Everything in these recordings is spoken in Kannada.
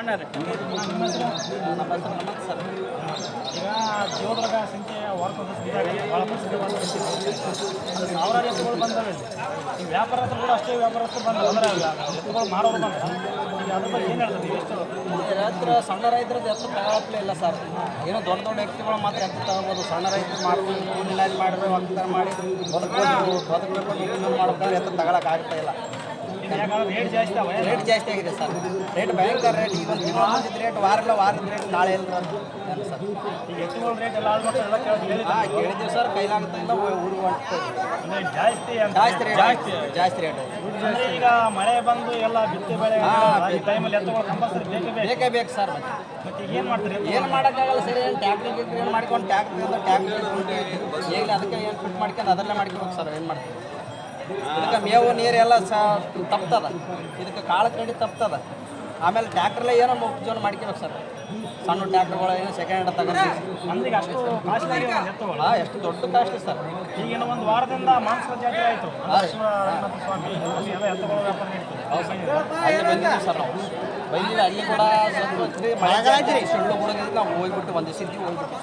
ಮಣ್ಣಾರೆ ನಮ್ಮ ಹೆಸರು ನಮಸ್ತೆ ಸರ್ ಈಗ ಜೀವದೊಳಗ ಸಂಖ್ಯೆ ಇದಾಗ ಭಾಳ ಪ್ರಸಿದ್ಧವಾದ ಸಂಖ್ಯೆ. ಸಾವಿರಾರು ಎತ್ತುಗಳು ಬಂದವೆ ಇಲ್ಲಿ. ಈ ವ್ಯಾಪಾರಸ್ಥರು ಕೂಡ ಅಷ್ಟೇ ವ್ಯಾಪಾರಸ್ಥರು ಬಂದ ಅಂದ್ರೆ ಎತ್ತುಗಳು ಮಾರೋರು ಬಂದ ಈಗ ಅದ್ರ ಬಗ್ಗೆ ಏನು ಹೇಳ್ತಾರೆ? ಎಷ್ಟು? ರೈತರ ಸಣ್ಣ ರೈತರದ್ದು ಎತ್ತು ತಗೊಳಪ್ಲೇ ಇಲ್ಲ ಸರ್. ಏನೋ ದೊಡ್ಡ ದೊಡ್ಡ ವ್ಯಕ್ತಿಗಳು ಮಾತ್ರ ಎತ್ತು ತಗೋಬೋದು. ಸಣ್ಣ ರೈತರು ಮಾಡ್ತೀವಿ ಕೂಲಿ ಲೈನ್ ಮಾಡಿದ್ರೆ ಒಕ್ಕಲ್ತನ ಮಾಡಿ ಬದುಕಬೇಕು. ಬದುಕಬೇಕು ದುಡ್ಡು ಮಾಡ್ಕೊಂಡು ಎತ್ತು ತಗೊಳಕ್ ಆಗ್ತಾ ಇಲ್ಲ. ರೇಟ್ ಜಾಸ್ತಿ ರೇಟ್ ಜಾಸ್ತಿ ಆಗಿದೆ ಸರ್. ರೇಟ್ ಭಯಂಕರ ರೇಟ್. ಈಗ ರೇಟ್ ವಾರಲ್ಲ ವಾರದ ರೇಟ್ ನಾಳೆ ಇಲ್ಲ ಏನು ಸರ್. ಈಗ ರೇಟ್ ಎಲ್ಲ ಕೇಳಿದ್ದೀವಿ ಸರ್. ಕೈಲಾಗ್ತಾ ಇಲ್ಲ ಊರು ಜಾಸ್ತಿ ಜಾಸ್ತಿ ರೇಟ್ ಜಾಸ್ತಿ ಜಾಸ್ತಿ ರೇಟ್ ಈಗ ಮಳೆ ಬಂದು ಎಲ್ಲ ಬಿತ್ತಿ ಬೆಳೆ ಟೈಮಲ್ಲಿ ಬೇಕೇ ಬೇಕು ಬೇಕೇ ಸರ್ ಮತ್ತೆ. ಏನು ಮಾಡ್ತಾರೆ ಏನು ಮಾಡೋಕ್ಕಾಗಲ್ಲ ಸರಿ. ಏನು ಟ್ಯಾಕ್ಟ್ರಿ ಏನು ಮಾಡ್ಕೊಂಡು ಟ್ಯಾಕ್ಟ್ರಿ ಟ್ಯಾಕ್ಟ್ರಿ ಅದಕ್ಕೆ ಏನು ಫಿಟ್ ಮಾಡ್ಕೊಂಡು ಅದರಲ್ಲೇ ಮಾಡ್ಕೊಬೇಕು ಸರ್. ಏನು ಮಾಡ್ತೀವಿ? ಇದಕ್ಕೆ ಮೇವು ನೀರೆಲ್ಲ ಎಲ್ಲ ಸ ತಪ್ತದ. ಇದಕ್ಕೆ ಕಾಳು ಕಡಿ ತಪ್ತದ. ಆಮೇಲೆ ಟ್ಯಾಕ್ಟ್ರಲ್ಲೇ ಏನೋ ಜೋನ್ ಮಾಡ್ಕೋಬೇಕು ಸರ್. ಸಣ್ಣ ಟ್ಯಾಕ್ಟ್ರ್ಗಳು ಏನು ಸೆಕೆಂಡ್ ಹ್ಯಾಂಡ್ ತಗೊಂಡು ಅಷ್ಟು ಕಾಸ್ಟ್ಲಿ ಹಾಂ ಎಷ್ಟು ದೊಡ್ಡ ಕಾಸ್ಟ್ ಸರ್. ಈಗಿನ ಒಂದು ವಾರದಿಂದ ಮಾನಸ ಜಾತ್ರೆ ಆಯಿತು. ಸ್ವಾಮಿ ಬಂದಿದ್ದೀವಿ ಸರ್ ನಾವು. ಬಂದಿಲ್ಲ ಅಲ್ಲಿ ಕೂಡ ಸ್ವಲ್ಪ ಸುಳ್ಳು ನಾವು ಹೋಗ್ಬಿಟ್ಟು ಒಂದು ಸಿದ್ಧಿ ಹೋಗ್ಬಿಟ್ಟು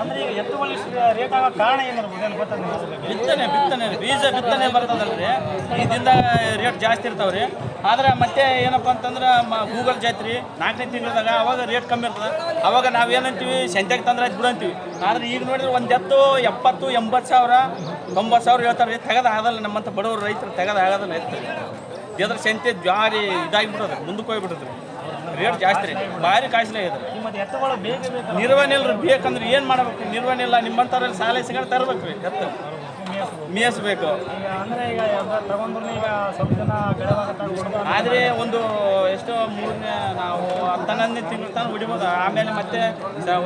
ಅಂದ್ರೆ ಈಗ ಎತ್ತುಗಳು ರೇಟ್ ಆಗೋ ಕಾರಣ ಏನಿರ್ಬೋದು ಏನು ಗೊತ್ತಾ ನಿಮ್ಗೆ? ಬಿತ್ತನೆ ಬಿತ್ತನೆ. ಬೀಜ ಬಿತ್ತನೆ ಬರ್ತದಲ್ರಿ. ಇದರಿಂದ ರೇಟ್ ಜಾಸ್ತಿ ಇರ್ತಾವ್ರಿ. ಆದ್ರೆ ಮತ್ತೆ ಏನಪ್ಪ ಅಂತಂದ್ರೆ ಗೂಗಲ್ ಜಾತ್ರಿ ನಾಲ್ಕನೇ ತಿಂಗಳದಾಗ ಅವಾಗ ರೇಟ್ ಕಮ್ಮಿ ಇರ್ತದೆ. ಅವಾಗ ನಾವೇನಂತೀವಿ ಸಂತ್ಯಾಗ ತಂದ್ರೆ ಅದು ಬಿಡಂತೀವಿ ಆದ್ರೆ ಈಗ ನೋಡಿದ್ರೆ ಒಂದು ಎತ್ತು ಎಪ್ಪತ್ತು ಎಂಬತ್ತು ಸಾವಿರ ತೊಂಬತ್ತು ಸಾವಿರ ಹೇಳ್ತಾರೆ ತೆಗೆದು ಆಗಲ್ಲ ನಮ್ಮಂಥ ಬಡವರು ರೈತರು ತೆಗೆದು ಆಗೋದಿಲ್ಲ ಎತ್ತು. ಇದ್ರ ಸಂತೆ ಜಾರಿ ಇದಾಗಿಬಿಡೋದು ಮುಂದಕ್ಕೆ ಹೋಗ್ಬಿಡೋದು ರೇಟ್ ಜಾಸ್ತಿ ರೀ. ಭಾರಿ ಕಾಸ್ಟ್ಲಿ ಇದೆ. ನಿರ್ವಹಣೆ ಇಲ್ರಿ, ಬೇಕಂದ್ರೆ ಏನು ಮಾಡ್ಬೇಕು? ನಿರ್ವಹಣೆ ಇಲ್ಲ, ನಿಮ್ಮಂಥವ್ರಲ್ಲಿ ಸಾಲ ಸಿಗಂಡು ತರ್ಬೇಕು ರೀ. ಎತ್ತ ಮೇಯಿಸ್ಬೇಕು. ಆದರೆ ಒಂದು ಎಷ್ಟೋ ಮೂರನೇ ನಾವು ಹತ್ತನ್ನೊಂದನೇ ತಿಂಗಳ ತಾನು ಹೊಡಿಬೋದು. ಆಮೇಲೆ ಮತ್ತೆ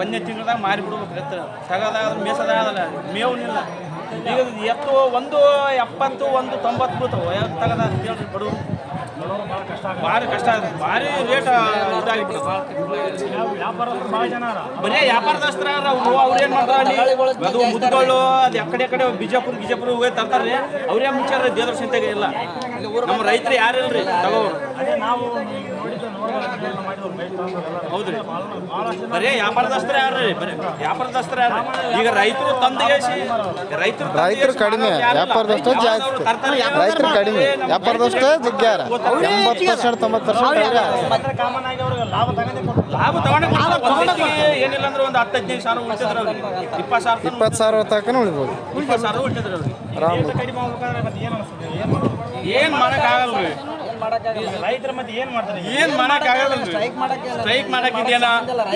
ಒಂದನೇ ತಿಂಗಳದಾಗ ಮಾರಿ ಬಿಡ್ಬೇಕು ಎತ್ತು ತಗೋದಾಗ ಮೇಸೋದಾಗಲ್ಲ ಮೇವ್ನಿಲ್ಲ. ಈಗ ಎತ್ತು ಒಂದು ಎಪ್ಪತ್ತು ಒಂದು ತೊಂಬತ್ತು ಬೀಳ್ತಾವೆ ತಗದ ಅಂತ ಬಡವರು. ಭಾರಿ ಕಷ್ಟ ಆಗುತ್ತೆ. ಭಾರಿ ರೇಟ್ ಅರ ಬರೀ ವ್ಯಾಪಾರದಸ್ತ್ರ ಅವ್ರು ಏನು ಮಾಡ್ತಾರೆ ಅಲ್ಲಿ? ಅದು ಮುದ್ಗಳು ಅದು ಎಕಡೆ ಕಡೆ ಬಿಜಾಪುರ ಬಿಜಾಪುರ ಹೋಗಿ ತರ್ತಾರೆ ಅವ್ರೇ ಮುಂಚೆ ದೇವ್ರ ಸಂತೆಗೆ ಇಲ್ಲ. ನಮ್ಮ ರೈತರು ಯಾರಿಲ್ರಿ ತಗೋರು. ಹೌದ್ರಿ. ಬರೀ ವ್ಯಾಪಾರದಸ್ತ್ರ ಯಾರ್ರಿ? ಬರೀ ವ್ಯಾಪಾರದಸ್ತ್ರ ಯಾರು ಈಗ ರೈತರು ತಂದೆಸಿ ರೈತರು ರೈತರು ಕಡಿಮೆ ವ್ಯಾಪಾರದಷ್ಟು ಜಾಸ್ತಿ. ರೈತರು ಕಡಿಮೆ ವ್ಯಾಪಾರದಷ್ಟೇ ಜಗ್ಗ್ಯಾರ. ಎಂಬತ್ತು ಪರ್ಸೆಂಟ್ ತೊಂಬತ್ತು ಲಾಭ ತಗೊಂಡೇ ಲಾಭ ತಗೊಂಡೆ ಏನಿಲ್ಲ ಅಂದ್ರೆ ಒಂದು ಹತ್ತು ಹದಿನೈದು ಸಾವಿರ ಉಳಿತಿದ್ರು ಅವ್ರಿಗೆ. ಇಪ್ಪತ್ತು ಸಾವಿರ ತನಕ ಇಪ್ಪತ್ತು ಸಾವಿರ ತನಕ ಉಳಿಬೋದು. ಇಪ್ಪತ್ತು ಏನು ಮಾಡೋಕ್ಕಾಗಲ್ಲ ರೀ. ರೈತರ ಮತ್ತೆ ಏನು ಮಾಡ್ತಾರೆ? ಏನ್ ಸ್ಟ್ರೈಕ್ ಮಾಡೋಕ್ಕೆ ಸ್ಟ್ರೈಕ್ ಮಾಡಕ್ಕಿದೆಯಲ್ಲ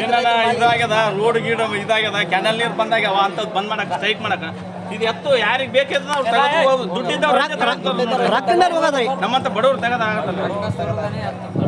ಏನಾರ ಇದಾಗ್ಯದ? ರೋಡ್ ಗೀಡ್ ಇದಾಗ್ಯದ? ಕೆನಲ್ ನೀರು ಬಂದಾಗ್ಯಾವ? ಅಂತ ಬಂದ್ ಮಾಡಕ್ ಸ್ಟ್ರೈಕ್ ಮಾಡಕ. ಇದು ಎತ್ತು ಯಾರಿಗೆ ಬೇಕಿದ್ರೆ ನಾವು ತಗೊಂಡು ದುಡ್ಡಿದ್ದವ್ರು ನಮ್ಮಂತ ಬಡವ್ರು ತೆಗದ ಆಗತ್ತಲ್ಲ